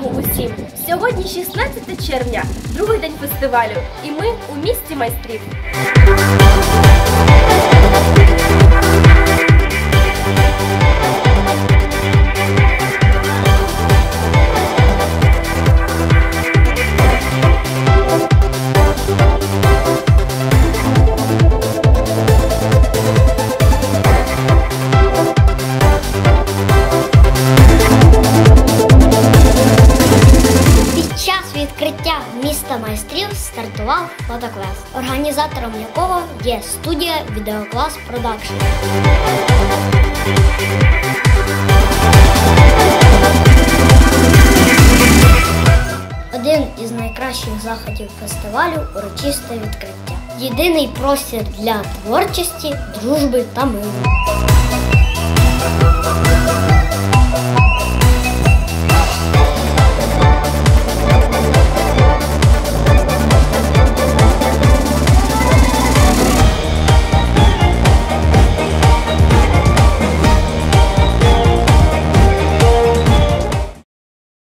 усім! Сьогодні 16 червня, другий день фестивалю, і ми у місті майстрів. Міста майстрів стартував фотоквест, організатором якого є студія Відеоклас Продакшн. Один із найкращих заходів фестивалю урочисте відкриття. Єдиний простір для творчості, дружби та миру.